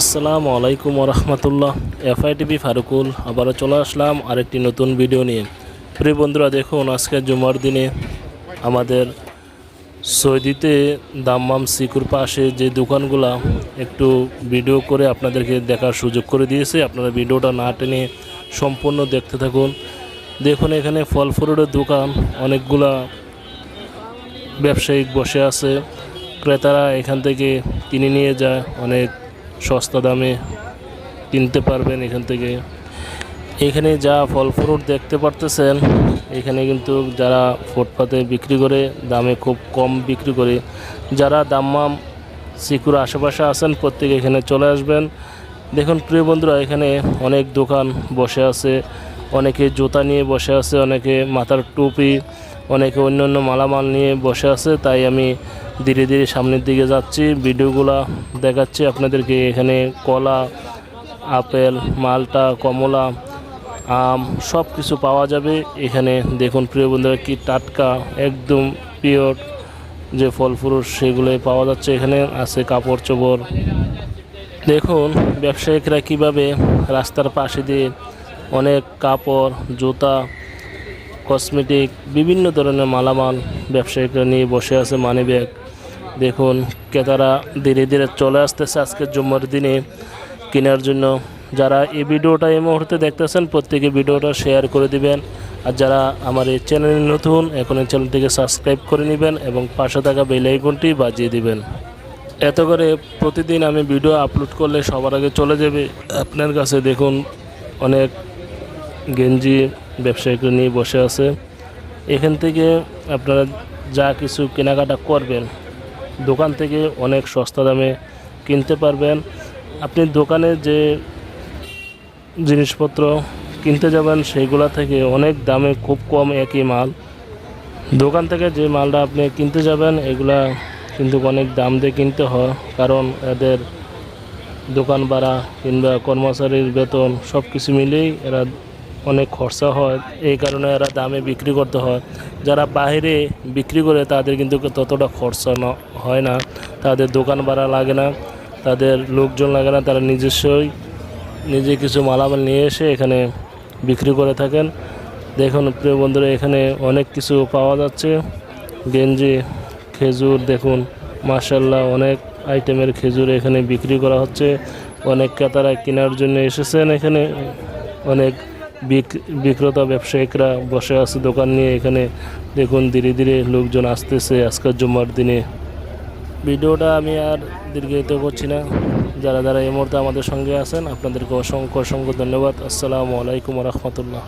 আসসালামু আলাইকুম রহমতুল্লাহ এফআইটিভি ফারুকুল, আবারও চলে আসলাম আরেকটি নতুন ভিডিও নিয়ে। প্রিয় বন্ধুরা, দেখুন, আজকে জুমার দিনে আমাদের সৌদিতে দাম্মাম সিকুর পাশে যে দোকানগুলা, একটু ভিডিও করে আপনাদেরকে দেখার সুযোগ করে দিয়েছে। আপনারা ভিডিওটা না টেনে সম্পূর্ণ দেখতে থাকুন। দেখুন, এখানে ফল ফ্রুটের দোকান, অনেকগুলা ব্যবসায়িক বসে আছে। ক্রেতারা এখান থেকে কিনে নিয়ে যায়, অনেক সস্তা দামে কিনতে পারবেন এখান থেকে। এখানে যা ফল ফ্রুট দেখতে পারতেছেন, এখানে কিন্তু যারা ফুটপাতে বিক্রি করে, দামে খুব কম বিক্রি করে, যারা দাম্মাম সিকুর আশেপাশে আছেন, প্রত্যেকে এখানে চলে আসবেন। দেখুন প্রিয় বন্ধুরা, এখানে অনেক দোকান বসে আছে, অনেকে জুতা নিয়ে বসে আছে, অনেকে মাথার টুপি, অনেকে অন্য অন্য মালামাল নিয়ে বসে আছে, তাই আমি ধীরে ধীরে সামনের দিকে যাচ্ছি। ভিডিওগুলা দেখাচ্ছি আপনাদেরকে। এখানে কলা, আপেল, মালটা, কমলা, আম সব কিছু পাওয়া যাবে। এখানে দেখুন প্রিয় বন্ধুরা কি টাটকা, একদম পিওর যে ফল ফ্রুট সেগুলোই পাওয়া যাচ্ছে এখানে। আছে কাপড় চোপড়। দেখুন ব্যবসায়িকরা কীভাবে রাস্তার পাশে দিয়ে অনেক কাপড়, জুতা, কসমেটিক, বিভিন্ন ধরনের মালামাল ব্যবসায়িকরা নিয়ে বসে আছে মানি ব্যাগ দেখুন, ক্রেতারা ধীরে ধীরে চলে আসতেছে আজকের জুম্মার দিনে। কেনার জন্য যারা এই ভিডিওটা এই মুহূর্তে দেখতেছেন, প্রত্যেকে ভিডিওটা শেয়ার করে দিবেন। আর যারা আমার এই চ্যানেলে নতুন, এখন এই চ্যানেলটিকে সাবস্ক্রাইব করে নেবেন এবং পাশে থাকা বেল আইকনটি বাজিয়ে দিবেন। এত করে প্রতিদিন আমি ভিডিও আপলোড করলে সবার আগে চলে যাবে। আপনার কাছে দেখুন, অনেক গেঞ্জি ব্যবসায়ীকে নিয়ে বসে আছে। এখান থেকে আপনারা যা কিছু কেনাকাটা করবেন দোকান থেকে অনেক সস্তা দামে কিনতে পারবেন। আপনি দোকানে যে জিনিসপত্র কিনতে যাবেন, সেইগুলা থেকে অনেক দামে খুব কম একই মাল। দোকান থেকে যে মালটা আপনি কিনতে যাবেন, এগুলা কিন্তু অনেক দাম দিয়ে কিনতে হয়, কারণ এদের দোকান ভাড়া কিংবা কর্মচারীর বেতন সব কিছু মিলেই এরা অনেক খরচা হয়। এই কারণে এরা দামে বিক্রি করতে হয়। যারা বাইরে বিক্রি করে, তাদের কিন্তু ততটা খরচা হয় না। তাদের দোকান ভাড়া লাগে না, তাদের লোকজন লাগে না, তারা নিজস্বই নিজে কিছু মালামাল নিয়ে এসে এখানে বিক্রি করে থাকেন। দেখুন, প্রিয় বন্ধুরা, এখানে অনেক কিছু পাওয়া যাচ্ছে। গেঞ্জি, খেজুর, দেখুন মার্শাল্লাহ অনেক আইটেমের খেজুর এখানে বিক্রি করা হচ্ছে। অনেক ক্রেতারা কেনার জন্য এসেছেন এখানে। অনেক বিক্রেতা, ব্যবসায়িকরা বসে আছে দোকান নিয়ে। এখানে দেখুন ধীরে ধীরে লোকজন আসতেছে আজকের জুম্মার দিনে। ভিডিওটা আমি আর দীর্ঘায়িত করছি না। যারা যারা এই মুহূর্তে আমাদের সঙ্গে আছেন, আপনাদেরকে অসংখ্য অসংখ্য ধন্যবাদ। আসসালামু আলাইকুম রহমতুল্লাহ।